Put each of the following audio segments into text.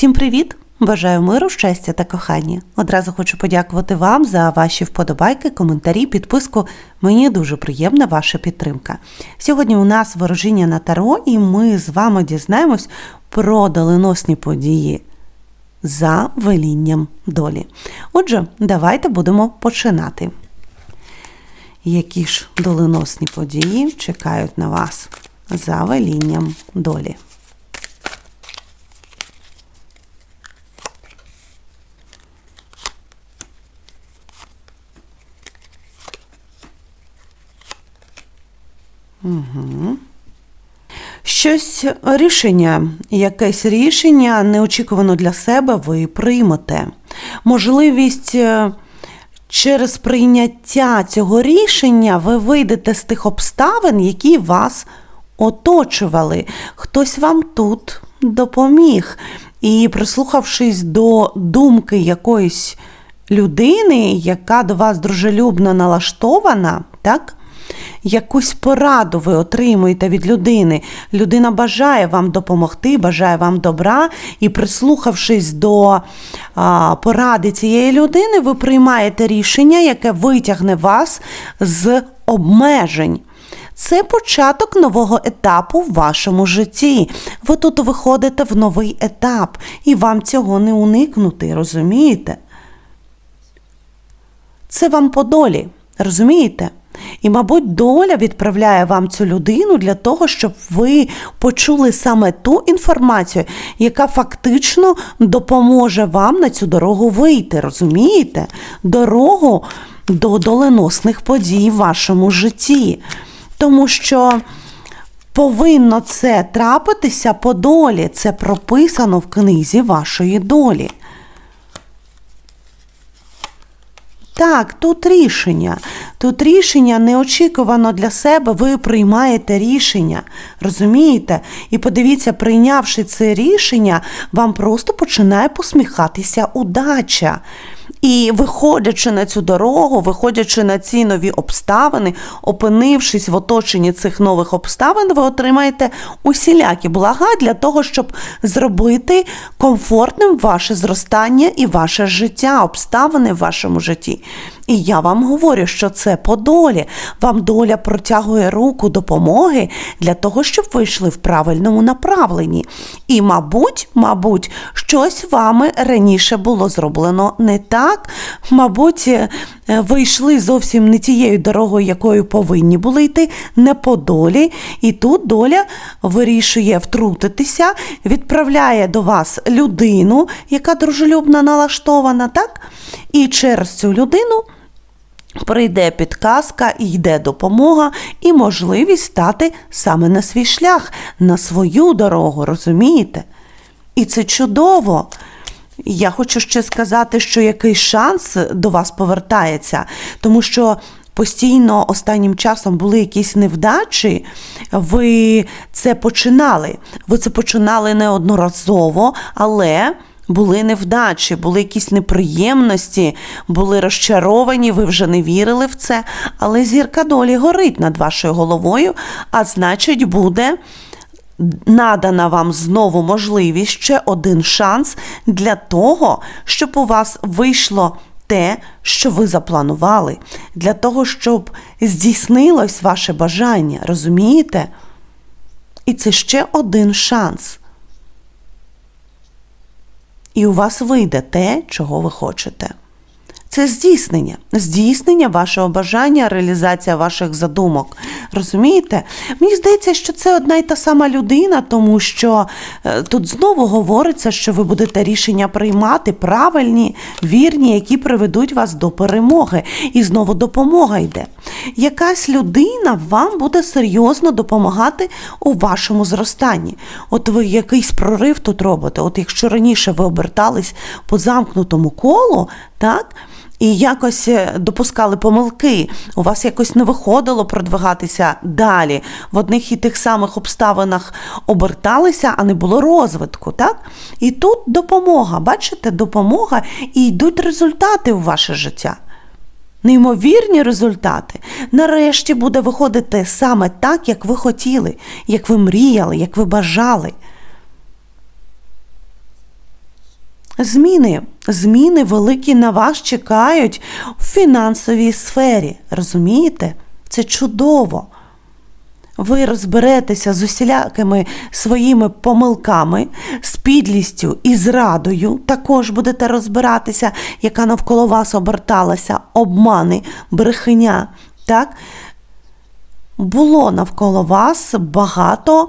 Всім привіт! Бажаю миру, щастя та кохання. Одразу хочу подякувати вам за ваші вподобайки, коментарі, підписку. Мені дуже приємна ваша підтримка. Сьогодні у нас ворожіння на таро, і ми з вами дізнаємось про доленосні події за велінням долі. Отже, давайте будемо починати. Які ж доленосні події чекають на вас за велінням долі? Щось рішення, якесь рішення неочікувано для себе ви приймете. Можливість е, через прийняття цього рішення ви вийдете з тих обставин, які вас оточували. Хтось вам тут допоміг. І прислухавшись до думки якоїсь людини, яка до вас дружелюбно налаштована, так? Якусь пораду ви отримуєте від людини. Людина бажає вам допомогти, бажає вам добра, і, прислухавшись до а, поради цієї людини, ви приймаєте рішення, яке витягне вас з обмежень. Це початок нового етапу в вашому житті. Ви тут виходите в новий етап, і вам цього не уникнути, розумієте? Це вам по долі, розумієте? І, мабуть, доля відправляє вам цю людину для того, щоб ви почули саме ту інформацію, яка фактично допоможе вам на цю дорогу вийти. Розумієте? Дорогу до доленосних подій в вашому житті. Тому що повинно це трапитися по долі. Це прописано в книзі вашої долі. Так, тут рішення. Тут рішення неочікувано для себе, ви приймаєте рішення. Розумієте? І подивіться, прийнявши це рішення, вам просто починає посміхатися удача. І виходячи на цю дорогу, виходячи на ці нові обставини, опинившись в оточенні цих нових обставин, ви отримаєте усілякі блага для того, щоб зробити комфортним ваше зростання і ваше життя, обставини в вашому житті. І я вам говорю, що це по долі. Вам доля протягує руку допомоги для того, щоб ви йшли в правильному направленні. І, мабуть, мабуть, щось вами раніше було зроблено не так. Мабуть, е, ви йшли зовсім не тією дорогою, якою повинні були йти, не по долі. І тут доля вирішує втрутитися, відправляє до вас людину, яка дружелюбно налаштована, так? І через цю людину. Прийде підказка, йде допомога і можливість стати саме на свій шлях, на свою дорогу, розумієте? І це чудово. Я хочу ще сказати, що який шанс до вас повертається, тому що постійно останнім часом були якісь невдачі, ви це починали. Ви це починали неодноразово, але були невдачі, були якісь неприємності, були розчаровані, ви вже не вірили в це. Але зірка долі горить над вашою головою, а значить, буде. Надана вам знову можливість ще один шанс для того, щоб у вас вийшло те, що ви запланували, для того, щоб здійснилось ваше бажання, розумієте? І це ще один шанс. І у вас вийде те, чого ви хочете. Це здійснення, здійснення вашого бажання, реалізація ваших задумок. Розумієте? Мені здається, що це одна й та сама людина, тому що е, тут знову говориться, що ви будете рішення приймати правильні, вірні, які приведуть вас до перемоги. І знову допомога йде. Якась людина вам буде серйозно допомагати у вашому зростанні. От ви якийсь прорив тут робите. От якщо раніше ви обертались по замкнутому колу, так? І якось е, допускали помилки, у вас якось не виходило продвигатися далі. В одних і тих самих обставинах оберталися, а не було розвитку. так? І тут допомога, бачите, допомога і йдуть результати у ваше життя. Неймовірні результати. Нарешті буде виходити саме так, як ви хотіли, як ви мріяли, як ви бажали. Зміни, зміни великі на вас чекають в фінансовій сфері. Розумієте? Це чудово. Ви розберетеся з усілякими своїми помилками, з підлістю і зрадою. Також будете розбиратися, яка навколо вас оберталася, обмани, брехня. Так? Було навколо вас багато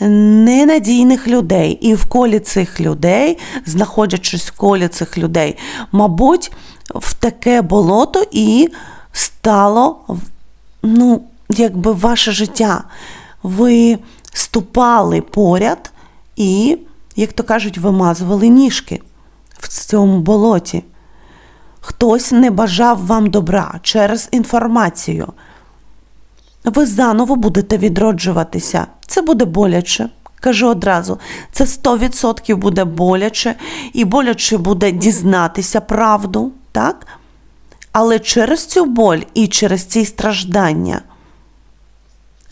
ненадійних людей, і в колі цих людей, знаходячись в колі цих людей, мабуть, в таке болото і стало ну, якби ваше життя. Ви ступали поряд і, як то кажуть, вимазували ніжки в цьому болоті. Хтось не бажав вам добра через інформацію. Ви заново будете відроджуватися. Це буде боляче. Кажу одразу, це 100% буде боляче, і боляче буде дізнатися правду, так? Але через цю боль і через ці страждання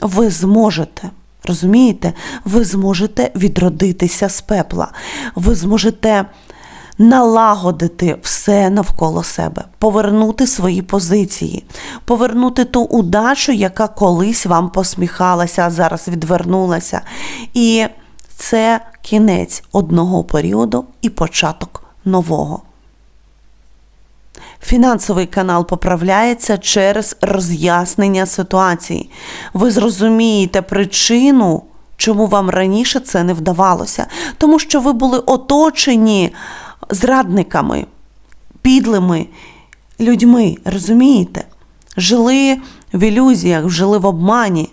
ви зможете, розумієте, ви зможете відродитися з пепла. Ви зможете налагодити все навколо себе, повернути свої позиції, повернути ту удачу, яка колись вам посміхалася, а зараз відвернулася. І це кінець одного періоду і початок нового. Фінансовий канал поправляється через роз'яснення ситуації. Ви зрозумієте причину, чому вам раніше це не вдавалося, тому що ви були оточені зрадниками, підлими людьми, розумієте? Жили в ілюзіях, жили в обмані.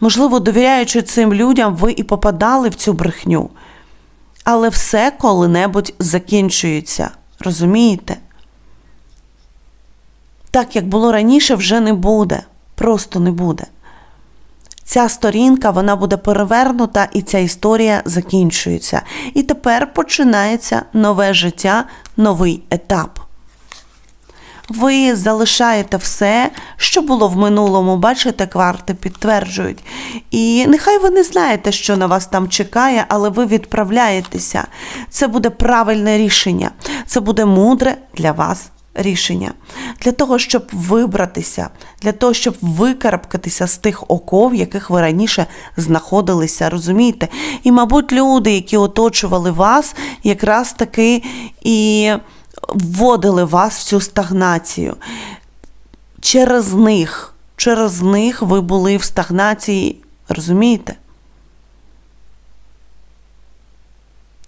Можливо, довіряючи цим людям, ви і попадали в цю брехню. Але все коли-небудь закінчується, розумієте? Так, як було раніше, вже не буде. Просто не буде. Ця сторінка вона буде перевернута, і ця історія закінчується. І тепер починається нове життя, новий етап. Ви залишаєте все, що було в минулому, бачите, кварти підтверджують. І нехай ви не знаєте, що на вас там чекає, але ви відправляєтеся. Це буде правильне рішення, це буде мудре для вас рішення. Для того, щоб вибратися, для того, щоб викарабкатися з тих оков, в яких ви раніше знаходилися, розумієте? І, мабуть, люди, які оточували вас, якраз таки і вводили вас в цю стагнацію. Через них, через них ви були в стагнації, розумієте?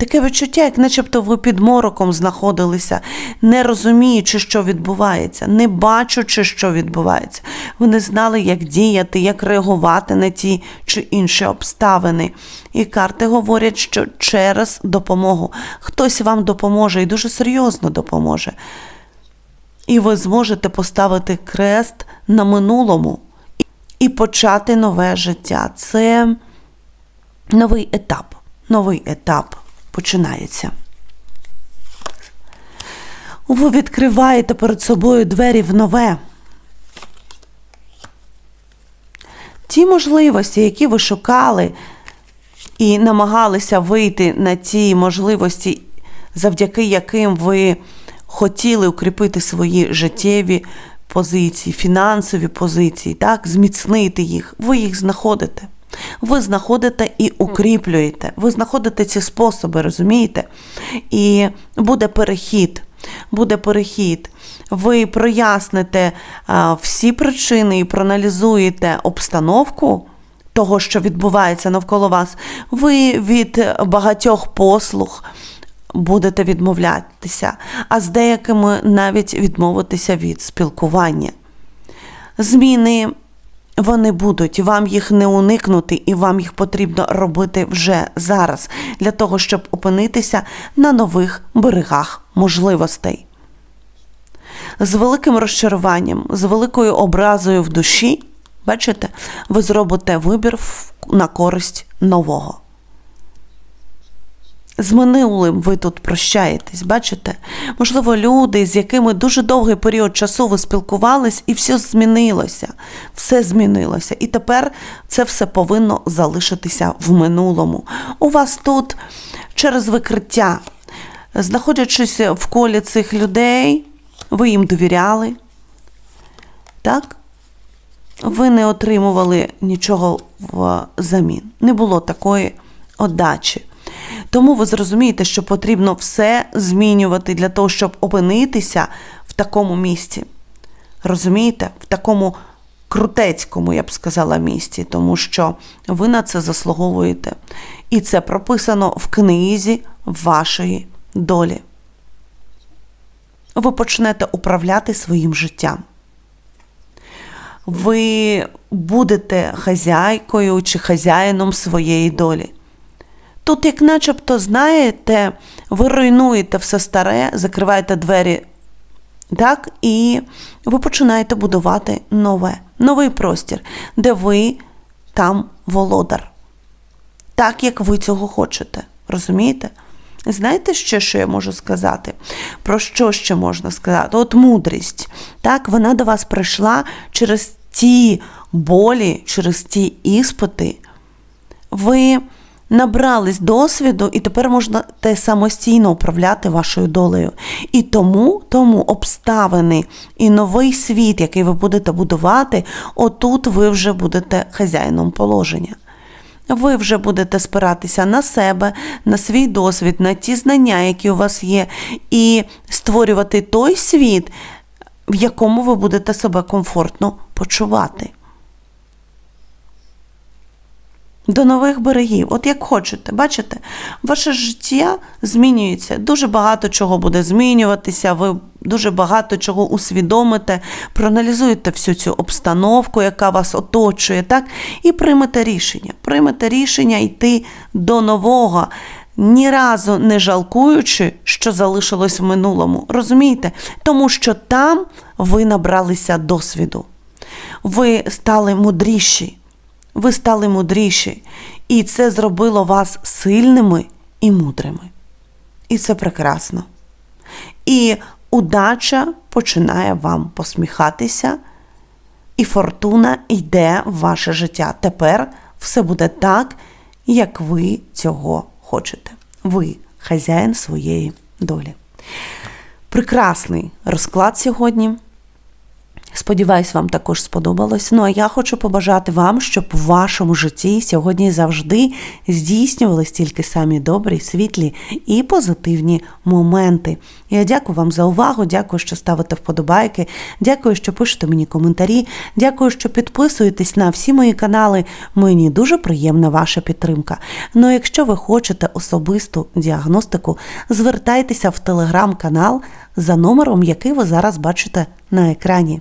Таке відчуття, як начебто ви під мороком знаходилися, не розуміючи, що відбувається, не бачучи, що відбувається. Ви не знали, як діяти, як реагувати на ті чи інші обставини. І карти говорять, що через допомогу хтось вам допоможе і дуже серйозно допоможе. І ви зможете поставити крест на минулому і почати нове життя. Це новий етап. Новий етап починається. Ви відкриваєте перед собою двері в нове. Ті можливості, які ви шукали і намагалися вийти на ті можливості, завдяки яким ви хотіли укріпити свої життєві позиції, фінансові позиції, так, зміцнити їх, ви їх знаходите. Ви знаходите і укріплюєте. Ви знаходите ці способи, розумієте? І буде перехід. Буде перехід. Ви проясните а, всі причини і проаналізуєте обстановку того, що відбувається навколо вас. Ви від багатьох послуг будете відмовлятися, а з деякими навіть відмовитися від спілкування. Зміни вони будуть, вам їх не уникнути, і вам їх потрібно робити вже зараз, для того, щоб опинитися на нових берегах можливостей. З великим розчаруванням, з великою образою в душі, бачите, ви зробите вибір на користь нового. З минулим ви тут прощаєтесь, бачите? Можливо, люди, з якими дуже довгий період часу ви спілкувались, і все змінилося. Все змінилося. І тепер це все повинно залишитися в минулому. У вас тут через викриття, знаходячись в колі цих людей, ви їм довіряли, так? Ви не отримували нічого взамін. Не було такої отдачі. Тому ви зрозумієте, що потрібно все змінювати для того, щоб опинитися в такому місці. Розумієте? В такому крутецькому, я б сказала, місці, тому що ви на це заслуговуєте. І це прописано в книзі вашої долі. Ви почнете управляти своїм життям. Ви будете хазяйкою чи хазяїном своєї долі. Тут, як начебто, знаєте, ви руйнуєте все старе, закриваєте двері, так, і ви починаєте будувати нове, новий простір, де ви там володар. Так, як ви цього хочете. Розумієте? Знаєте ще, що я можу сказати? Про що ще можна сказати? От мудрість. Так, вона до вас прийшла через ті болі, через ті іспити. Ви набрались досвіду, і тепер можете самостійно управляти вашою долею. І тому, тому обставини і новий світ, який ви будете будувати, отут ви вже будете хазяїном положення. Ви вже будете спиратися на себе, на свій досвід, на ті знання, які у вас є, і створювати той світ, в якому ви будете себе комфортно почувати. До нових берегів, от як хочете, бачите, ваше життя змінюється. Дуже багато чого буде змінюватися. Ви дуже багато чого усвідомите, проаналізуєте всю цю обстановку, яка вас оточує, так, і приймете рішення. Приймете рішення йти до нового, ні разу не жалкуючи, що залишилось в минулому. Розумієте? Тому що там ви набралися досвіду, ви стали мудріші. Ви стали мудріші, і це зробило вас сильними і мудрими. І це прекрасно. І удача починає вам посміхатися, і фортуна йде в ваше життя. Тепер все буде так, як ви цього хочете. Ви хазяїн своєї долі. Прекрасний розклад сьогодні. Сподіваюсь, вам також сподобалось. Ну а я хочу побажати вам, щоб в вашому житті сьогодні завжди здійснювались тільки самі добрі, світлі і позитивні моменти. Я дякую вам за увагу, дякую, що ставите вподобайки, дякую, що пишете мені коментарі, дякую, що підписуєтесь на всі мої канали. Мені дуже приємна ваша підтримка. Ну, а якщо ви хочете особисту діагностику, звертайтеся в телеграм-канал за номером, який ви зараз бачите на екрані.